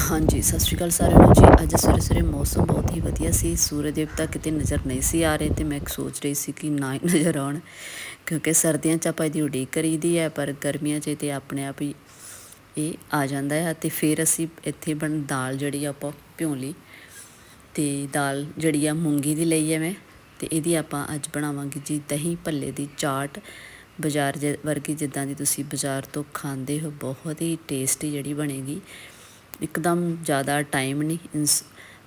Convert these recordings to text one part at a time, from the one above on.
ਹਾਂਜੀ, ਸਤਿ ਸ਼੍ਰੀ ਅਕਾਲ ਸਾਰਿਆਂ ਨੂੰ ਜੀ। ਅੱਜ ਸਵੇਰੇ ਸਵੇਰੇ ਮੌਸਮ ਬਹੁਤ ਹੀ ਵਧੀਆ ਸੀ। ਸੂਰਜ ਦੇਵਤਾ ਕਿਤੇ ਨਜ਼ਰ ਨਹੀਂ ਸੀ ਆ ਰਹੇ ਤੇ ਮੈਂ ਸੋਚ ਰਹੀ ਸੀ ਕਿ ਨਾ ਹੀ ਨਜ਼ਰ ਆਉਣ, ਕਿਉਂਕਿ ਸਰਦੀਆਂ 'ਚ ਆਪਾਂ ਇਹਦੀ ਉਡੀਕ ਕਰੀਦੀ ਹੈ, ਪਰ ਗਰਮੀਆਂ 'ਚ ਤੇ ਆਪਣੇ ਆਪ ਹੀ ਇਹ ਆ ਜਾਂਦਾ ਹੈ ਤੇ ਫਿਰ ਅਸੀਂ ਇੱਥੇ ਬਣ ਦਾਲ ਜਿਹੜੀ ਆ ਆਪਾਂ ਭਿਉਂ ਲਈ ਤੇ ਦਾਲ ਜਿਹੜੀ ਆ ਮੂੰਗੀ ਦੀ ਲਈ ਹੈ ਮੈਂ, ਤੇ ਇਹਦੀ ਆਪਾਂ ਅੱਜ ਬਣਾਵਾਂਗੇ ਜੀ ਦਹੀਂ ਭੱਲੇ ਦੀ ਚਾਟ। ਬਾਜ਼ਾਰ ਜੇ ਵਰਗੀ ਜਿੱਦਾਂ ਦੀ ਤੁਸੀਂ ਬਾਜ਼ਾਰ ਤੋਂ ਖਾਂਦੇ ਹੋ, ਬਹੁਤ ਹੀ ਟੇਸਟੀ ਜਿਹੜੀ ਬਣੇਗੀ। ਇੱਕਦਮ ਜ਼ਿਆਦਾ ਟਾਈਮ ਨਹੀਂ ਇੰਸ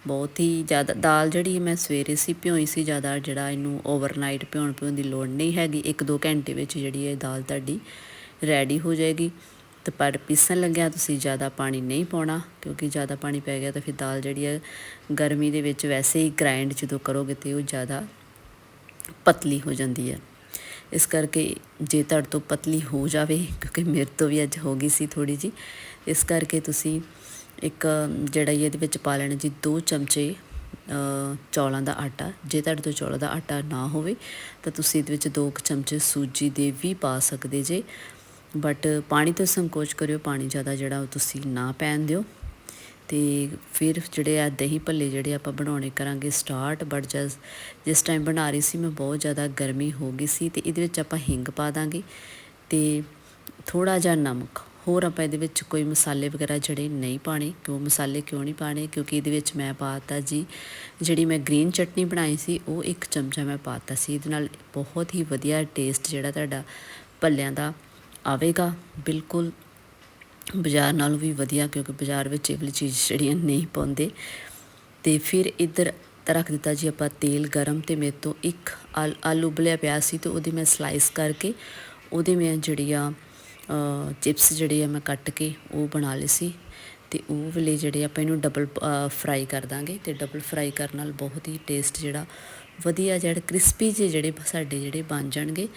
ਬਹੁਤ ਹੀ ਜ਼ਿਆਦਾ, ਦਾਲ ਜਿਹੜੀ ਮੈਂ ਸਵੇਰੇ ਸੀ ਭਿਓਈ ਸੀ ਜ਼ਿਆਦਾ, ਜਿਹੜਾ ਇਹਨੂੰ ਓਵਰਨਾਈਟ ਭਿਉਣ ਭਿਉਣ ਦੀ ਲੋੜ ਨਹੀਂ ਹੈਗੀ 1-2 ਘੰਟੇ ਵਿੱਚ ਜਿਹੜੀ ਇਹ ਦਾਲ ਤੁਹਾਡੀ ਰੈਡੀ ਹੋ ਜਾਏਗੀ। ਤੇ ਪਰ ਪੀਸਣ ਲੱਗਿਆ, ਤੁਸੀਂ ਜ਼ਿਆਦਾ ਪਾਣੀ ਨਹੀਂ ਪਾਉਣਾ, ਕਿਉਂਕਿ ਜ਼ਿਆਦਾ ਪਾਣੀ ਪੈ ਗਿਆ ਤਾਂ ਫਿਰ ਦਾਲ ਜਿਹੜੀ ਹੈ ਗਰਮੀ ਦੇ ਵਿੱਚ ਵੈਸੇ ਹੀ ਗ੍ਰਾਈਂਡ ਜਦੋਂ ਕਰੋਗੇ ਤੇ ਉਹ ਜ਼ਿਆਦਾ ਪਤਲੀ ਹੋ ਜਾਂਦੀ ਹੈ। ਇਸ ਕਰਕੇ ਜੇ ਤੁਹਾਡੇ ਤੋਂ ਪਤਲੀ ਹੋ ਜਾਵੇ, ਕਿਉਂਕਿ ਮੇਰੇ ਤੋਂ ਵੀ ਅੱਜ ਹੋ ਗਈ ਸੀ ਥੋੜੀ ਜੀ ਇਸ ਕਰਕੇ ਤੁਸੀਂ ਇੱਕ, ਜਿਹੜਾ ਇਹਦੇ ਵਿੱਚ ਪਾ ਲੈਣਾ ਜੀ 2 ਚਮਚੇ ਚੌਲਾਂ ਦਾ ਆਟਾ। ਜੇ ਤੁਹਾਡੇ ਤੋਂ ਚੌਲਾਂ ਦਾ ਆਟਾ ਨਾ ਹੋਵੇ, ਤਾਂ ਤੁਸੀਂ ਇਹਦੇ ਵਿੱਚ 2 ਚਮਚੇ ਸੂਜੀ ਦੇ ਵੀ ਪਾ ਸਕਦੇ ਜੇ। ਬਟ ਪਾਣੀ ਤੋਂ ਸੰਕੋਚ ਕਰਿਓ, ਪਾਣੀ ਜ਼ਿਆਦਾ ਜਿਹੜਾ ਉਹ ਤੁਸੀਂ ਨਾ ਪੈਣ ਦਿਓ। ਤੇ ਫਿਰ ਜਿਹੜੇ ਆ ਦਹੀਂ ਭੱਲੇ ਜਿਹੜੇ ਆਪਾਂ ਬਣਾਉਣੇ ਕਰਾਂਗੇ ਸਟਾਰਟ, ਬਟ ਜਸ, ਜਿਸ ਟਾਈਮ ਬਣਾ ਰਹੀ ਸੀ, ਮੈਂ ਬਹੁਤ ਜ਼ਿਆਦਾ ਗਰਮੀ ਹੋ ਗਈ ਸੀ ਤੇ ਇਹਦੇ ਵਿੱਚ ਆਪਾਂ ਹਿੰਗ ਪਾ ਦਾਂਗੇ। ਤੇ ਥੋੜਾ ਜਿਹਾ ਨਮਕ ਹੋਰ ਆਪਾਂ ਇਹਦੇ ਵਿੱਚ ਕੋਈ ਮਸਾਲੇ ਵਗੈਰਾ ਜਿਹੜੇ ਨਹੀਂ ਪਾਣੇ ਕਿਉਂ ਮਸਾਲੇ ਕਿਉਂ ਨਹੀਂ ਪਾਣੇ ਕਿਉਂਕਿ ਇਹਦੇ ਵਿੱਚ ਮੈਂ ਪਾਤਾ ਜੀ, ਜਿਹੜੀ ਮੈਂ ਗ੍ਰੀਨ ਚਟਨੀ ਬਣਾਈ ਸੀ, ਉਹ ਇੱਕ ਚਮਚਾ ਮੈਂ ਪਾਤਾ ਸੀ। ਇਹਦੇ ਨਾਲ ਬਹੁਤ ਹੀ ਵਧੀਆ ਟੇਸਟ ਜਿਹੜਾ ਤੁਹਾਡਾ ਭੱਲਿਆਂ ਦਾ ਆਵੇਗਾ। ਬਿਲਕੁਲ ਬਾਜ਼ਾਰ ਨਾਲੋਂ ਵੀ ਵਧੀਆ, ਕਿਉਂਕਿ ਬਾਜ਼ਾਰ ਵਿੱਚ ਇਹ ਵਾਲੀ ਚੀਜ਼ ਜਿਹੜੀਆਂ ਨਹੀਂ ਪਾਉਂਦੇ। ਤੇ ਫਿਰ ਇੱਧਰ ਰੱਖ ਦਿੱਤਾ ਜੀ ਆਪਾਂ ਤੇਲ ਗਰਮ ਤੇ ਮੇਰੇ ਤੋਂ ਇੱਕ ਆਲੂ ਉਬਲਿਆ ਪਿਆ ਸੀ ਤੇ ਉਹਦੀ ਮੈਂ ਸਲਾਈਸ ਕਰਕੇ ਉਹਦੇ ਮੈਂ ਜਿਹੜੀ ਆ ਚਿਪਸ ਜਿਹੜੇ ਆ ਮੈਂ ਕੱਟ ਕੇ ਉਹ ਬਣਾ ਲਏ ਸੀ ਤੇ ਉਹ ਵਾਲੇ ਜਿਹੜੇ ਆਪਾਂ ਇਹਨੂੰ ਡਬਲ ਫਰਾਈ ਕਰ ਦਾਂਗੇ ਤੇ ਡਬਲ ਫਰਾਈ ਕਰਨ ਨਾਲ ਬਹੁਤ ਹੀ ਟੇਸਟ ਜਿਹੜਾ ਵਧੀਆ ਜਿਹੜਾ ਕ੍ਰਿਸਪੀ ਜਿਹੇ ਜਿਹੜੇ ਸਾਡੇ ਜਿਹੜੇ ਬਣ ਜਾਣਗੇ।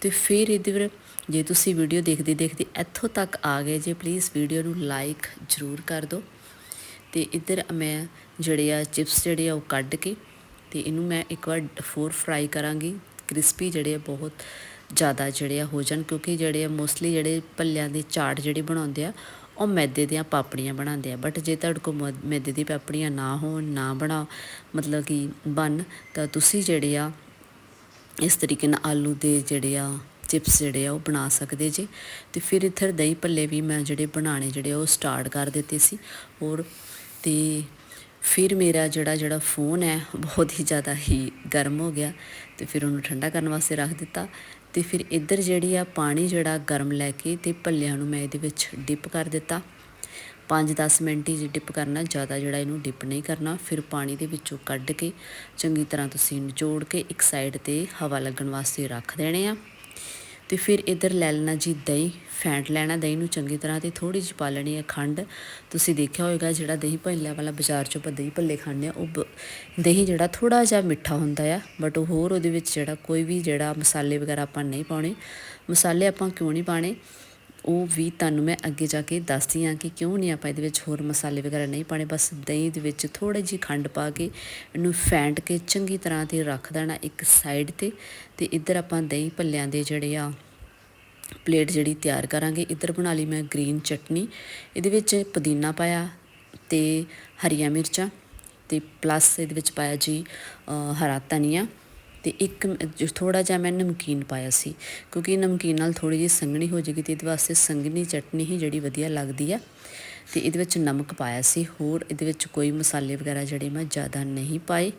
ਤੇ ਫਿਰ ਇਹਦੇ ਵਿੱਚ ਜੇ ਤੁਸੀਂ ਵੀਡੀਓ ਦੇਖਦੇ ਦੇਖਦੇ ਇੱਥੋਂ ਤੱਕ ਆ ਗਏ ਜੇ ਪਲੀਜ਼ ਵੀਡੀਓ ਨੂੰ ਲਾਈਕ ਜ਼ਰੂਰ ਕਰ ਦਿਓ। ਤੇ ਇੱਧਰ ਮੈਂ ਜਿਹੜੇ ਆ ਚਿਪਸ ਜਿਹੜੇ ਆ ਉਹ ਕੱਢ ਕੇ ਤੇ ਇਹਨੂੰ ਮੈਂ ਇੱਕ ਵਾਰ ਫੋਰ ਫਰਾਈ ਕਰਾਂਗੀ। ਕ੍ਰਿਸਪੀ ਜਿਹੜੇ ਆ ਬਹੁਤ ਜ਼ਿਆਦਾ ਜਿਹੜੇ ਆ ਹੋ ਜਾਣ, ਕਿਉਂਕਿ ਜਿਹੜੇ ਆ ਮੋਸਟਲੀ ਜਿਹੜੇ ਭੱਲਿਆਂ ਦੀ ਚਾਟ ਜਿਹੜੀ ਬਣਾਉਂਦੇ ਆ, ਉਹ ਮੈਦੇ ਦੀਆਂ ਪਾਪੜੀਆਂ ਬਣਾਉਂਦੇ ਆ। ਬਟ ਜੇ ਤੁਹਾਡੇ ਕੋਲ ਮੈਦੇ ਦੀ ਪਾਪੜੀਆਂ ਨਾ ਹੋਣ, ਨਾ ਬਣਾ ਮਤਲਬ ਕਿ ਬਣ, ਤਾਂ ਤੁਸੀਂ ਜਿਹੜੇ ਆ, ਇਸ ਤਰੀਕੇ ਨਾਲ ਆਲੂ ਦੇ ਜਿਹੜੇ ਆ ਚਿਪਸ ਜਿਹੜੇ ਆ, ਉਹ ਬਣਾ ਸਕਦੇ ਜੇ। ਤੇ ਫਿਰ ਇੱਧਰ ਦਹੀਂ ਭੱਲੇ ਵੀ ਮੈਂ ਜਿਹੜੇ ਬਣਾਣੇ ਜਿਹੜੇ ਉਹ ਸਟਾਰਟ ਕਰ ਦਿੱਤੇ ਸੀ। ਔਰ ਤੇ ਫਿਰ ਮੇਰਾ ਜਿਹੜਾ ਜਿਹੜਾ ਫੋਨ ਹੈ ਬਹੁਤ ਹੀ ਜ਼ਿਆਦਾ ਹੀ ਗਰਮ ਹੋ ਗਿਆ ਤੇ ਫਿਰ ਉਹਨੂੰ ਠੰਡਾ ਕਰਨ ਵਾਸਤੇ ਰੱਖ ਦਿੱਤਾ ਤੇ ਫਿਰ ਇੱਧਰ ਜਿਹੜੀ ਆ ਪਾਣੀ ਜਿਹੜਾ ਗਰਮ ਲੈ ਕੇ ਤੇ ਭੱਲਿਆਂ ਨੂੰ ਮੈਂ ਇਹਦੇ ਵਿੱਚ ਡਿਪ ਕਰ ਦਿੱਤਾ। 5-10 ਮਿੰਟ ਹੀ ਡਿਪ ਕਰਨਾ, ਜ਼ਿਆਦਾ ਜਿਹੜਾ ਇਹਨੂੰ ਡਿਪ ਨਹੀਂ ਕਰਨਾ, ਫਿਰ ਪਾਣੀ ਦੇ ਵਿੱਚੋਂ ਕੱਢ ਕੇ ਚੰਗੀ ਤਰ੍ਹਾਂ ਤੁਸੀਂ ਨਿਚੋੜ ਕੇ ਇੱਕ ਸਾਈਡ ਤੇ ਹਵਾ ਲੱਗਣ ਵਾਸਤੇ ਰੱਖ ਦੇਣੇ ਆ। ਤੇ ਫਿਰ ਇਧਰ ਲੈ ਲੈਣਾ ਜੀ ਦਹੀਂ, ਫੈਂਟ ਲੈਣਾ, ਦਹੀਂ ਨੂੰ ਚੰਗੀ ਤਰ੍ਹਾਂ ਤੇ ਥੋੜੀ ਜਿਹੀ ਪਾ ਲੈਣੀ ਹੈ ਖੰਡ। ਤੁਸੀਂ ਦੇਖਿਆ ਹੋਵੇਗਾ ਜਿਹੜਾ ਦਹੀਂ ਭੱਲੇ ਵਾਲਾ ਬਾਜ਼ਾਰ ਚੋਂ ਆਪਾਂ ਦਹੀਂ ਭੱਲੇ ਖਾਂਦੇ ਆ ਉਹ ਦਹੀਂ ਜਿਹੜਾ ਥੋੜਾ ਜਿਹਾ ਮਿੱਠਾ ਹੁੰਦਾ ਆ ਬਟ ਉਹ ਹੋਰ ਉਹਦੇ ਵਿੱਚ ਜਿਹੜਾ ਕੋਈ ਵੀ ਜਿਹੜਾ ਮਸਾਲੇ ਵਗੈਰਾ ਆਪਾਂ ਨਹੀਂ ਪਾਉਣੇ। ਮਸਾਲੇ ਆਪਾਂ ਕਿਉਂ ਨਹੀਂ ਪਾਣੇ ਉਹ ਵੀ ਤੁਹਾਨੂੰ ਮੈਂ ਅੱਗੇ ਜਾ ਕੇ ਦੱਸਦੀ ਆ ਕਿ ਕਿਉਂ ਨਹੀਂ ਆਪਾਂ ਇਹਦੇ ਵਿੱਚ ਹੋਰ ਮਸਾਲੇ ਵਗੈਰਾ ਨਹੀਂ ਪਾਣੇ ਬਸ ਦਹੀਂ ਦੇ ਵਿੱਚ ਥੋੜੀ ਜਿਹੀ ਖੰਡ ਪਾ ਕੇ ਇਹਨੂੰ ਫੈਂਟ ਕੇ ਚੰਗੀ ਤਰ੍ਹਾਂ ਤੇ ਰੱਖ ਦੇਣਾ ਇੱਕ ਸਾਈਡ ਤੇ ਤੇ ਇੱਧਰ ਆਪਾਂ ਦਹੀਂ ਭੱਲਿਆਂ ਦੇ ਜਿਹੜੇ ਆ ਪਲੇਟ ਜਿਹੜੀ ਤਿਆਰ ਕਰਾਂਗੇ, ਇੱਧਰ ਬਣਾ ਲਈ ਮੈਂ ਗ੍ਰੀਨ ਚਟਨੀ। ਇਹਦੇ ਵਿੱਚ ਪੁਦੀਨਾ ਪਾਇਆ ਤੇ ਹਰੀਆਂ ਮਿਰਚਾਂ ਤੇ ਪਲੱਸ ਇਹਦੇ ਵਿੱਚ ਪਾਇਆ ਜੀ ਹਰਾ ਧਨੀਆ। ਤੇ ਇੱਕ ਥੋੜਾ ਜਿਹਾ ਮੈਂ ਨਮਕੀਨ ਪਾਇਆ ਸੀ, ਕਿਉਂਕਿ ਨਮਕੀਨ ਨਾਲ ਥੋੜੀ ਜਿਹੀ ਸੰਘਣੀ ਹੋ ਜੇਗੀ ਤੇ ਇਹਦੇ ਵਾਸਤੇ ਸੰਘਣੀ ਚਟਨੀ ਹੀ ਜਿਹੜੀ ਵਧੀਆ ਲੱਗਦੀ ਆ। ਤੇ ਇਹਦੇ ਵਿੱਚ ਨਮਕ ਪਾਇਆ ਸੀ, ਹੋਰ ਇਹਦੇ ਵਿੱਚ ਕੋਈ ਮਸਾਲੇ ਵਗੈਰਾ ਜਿਹੜੇ ਮੈਂ ਜ਼ਿਆਦਾ ਨਹੀਂ ਪਾਏ।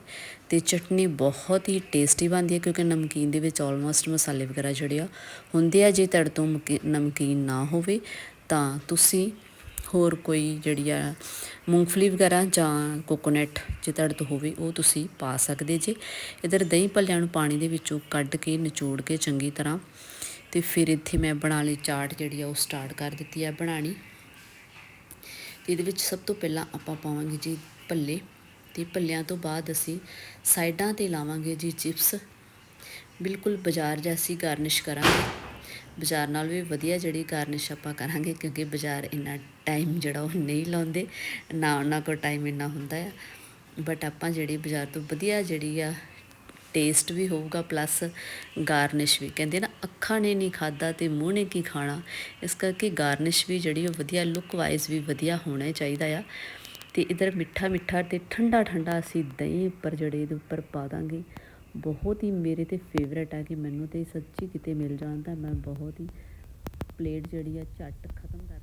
ਤੇ ਚਟਨੀ ਬਹੁਤ ਹੀ ਟੇਸਟੀ ਬਣਦੀ ਹੈ ਕਿਉਂਕਿ ਨਮਕੀਨ ਦੇ ਵਿੱਚ ਆਲਮੋਸਟ ਮਸਾਲੇ ਵਗੈਰਾ ਜਿਹੜੇ ਆ, ਹੁੰਦੇ ਆ ਜੇ ਤੜ ਤੋਂ ਨਮਕੀਨ ਨਾ ਹੋਵੇ, ਤਾਂ ਤੁਸੀਂ ਹੋਰ ਕੋਈ ਜਿਹੜੀ ਆ ਮੂੰਗਫਲੀ ਵਗੈਰਾ ਜਾਂ ਕੋਕੋਨਟ ਜੇ ਤੁਹਾਡੇ ਤੋਂ ਹੋਵੇ, ਉਹ ਤੁਸੀਂ ਪਾ ਸਕਦੇ ਜੇ। ਇਧਰ ਦਹੀਂ ਭੱਲਿਆਂ ਨੂੰ ਪਾਣੀ ਦੇ ਵਿੱਚੋਂ ਕੱਢ ਕੇ ਨਿਚੋੜ ਕੇ ਚੰਗੀ ਤਰ੍ਹਾਂ ਤੇ ਫਿਰ ਇੱਥੇ ਮੈਂ ਬਣਾ ਲਈ ਚਾਟ ਜਿਹੜੀ ਆ, ਉਹ ਸਟਾਰਟ ਕਰ ਦਿੱਤੀ ਆ ਬਣਾਣੀ ਤੇ ਇਹਦੇ ਵਿੱਚ ਸਭ ਤੋਂ ਪਹਿਲਾਂ ਆਪਾਂ ਪਾਵਾਂਗੇ ਜੀ ਭੱਲੇ ਤੇ ਭੱਲਿਆਂ ਤੋਂ ਬਾਅਦ ਅਸੀਂ ਸਾਈਡਾਂ ਤੇ ਲਾਵਾਂਗੇ ਜੀ ਚਿਪਸ। ਬਿਲਕੁਲ ਬਾਜ਼ਾਰ ਜੈਸੀ ਗਾਰਨਿਸ਼ ਕਰਾਂਗੇ। ਬਾਜ਼ਾਰ ਨਾਲ ਵੀ ਵਧੀਆ ਜਿਹੜੀ ਗਾਰਨਿਸ਼ ਆਪਾਂ ਕਰਾਂਗੇ, ਕਿਉਂਕਿ ਬਾਜ਼ਾਰ ਇੰਨਾ ਟਾਈਮ ਜਿਹੜਾ ਉਹ ਨਹੀਂ ਲਾਉਂਦੇ, ਨਾ ਉਹਨਾਂ ਕੋਲ ਟਾਈਮ ਇੰਨਾ ਹੁੰਦਾ ਆ। ਬਟ ਆਪਾਂ ਜਿਹੜੀ ਬਾਜ਼ਾਰ ਤੋਂ ਵਧੀਆ ਜਿਹੜੀ ਆ ਟੇਸਟ ਵੀ ਹੋਊਗਾ ਪਲੱਸ ਗਾਰਨਿਸ਼ ਵੀ, ਕਹਿੰਦੇ ਨਾ, ਅੱਖਾਂ ਨੇ ਨਹੀਂ ਖਾਦਾ ਤੇ ਮੂੰਹ ਨੇ ਕੀ ਖਾਣਾ? ਇਸ ਕਰਕੇ ਗਾਰਨਿਸ਼ ਵੀ ਜਿਹੜੀ ਉਹ ਵਧੀਆ ਲੁੱਕ ਵਾਈਜ਼ ਵੀ ਵਧੀਆ ਹੋਣਾ ਚਾਹੀਦਾ ਆ। ਤੇ ਇਧਰ ਮਿੱਠਾ ਮਿੱਠਾ ਤੇ ਠੰਡਾ ਠੰਡਾ ਅਸੀਂ ਦਹੀਂ ਉੱਪਰ, ਜਿਹੜੇ ਇਹਦੇ ਉੱਪਰ ਪਾ ਦਾਂਗੇ। ਬਹੁਤ ਹੀ ਮੇਰੇ ਤੇ ਫੇਵਰੇਟ ਆ ਕਿ ਮੈਨੂੰ ਤੇ ਸੱਚੀ ਕਿਤੇ ਮਿਲ ਜਾਣ ਤਾਂ ਮੈਂ ਬਹੁਤ ਹੀ ਪਲੇਟ ਜਿਹੜੀ ਆ ਝੱਟ ਖਤਮ ਕਰ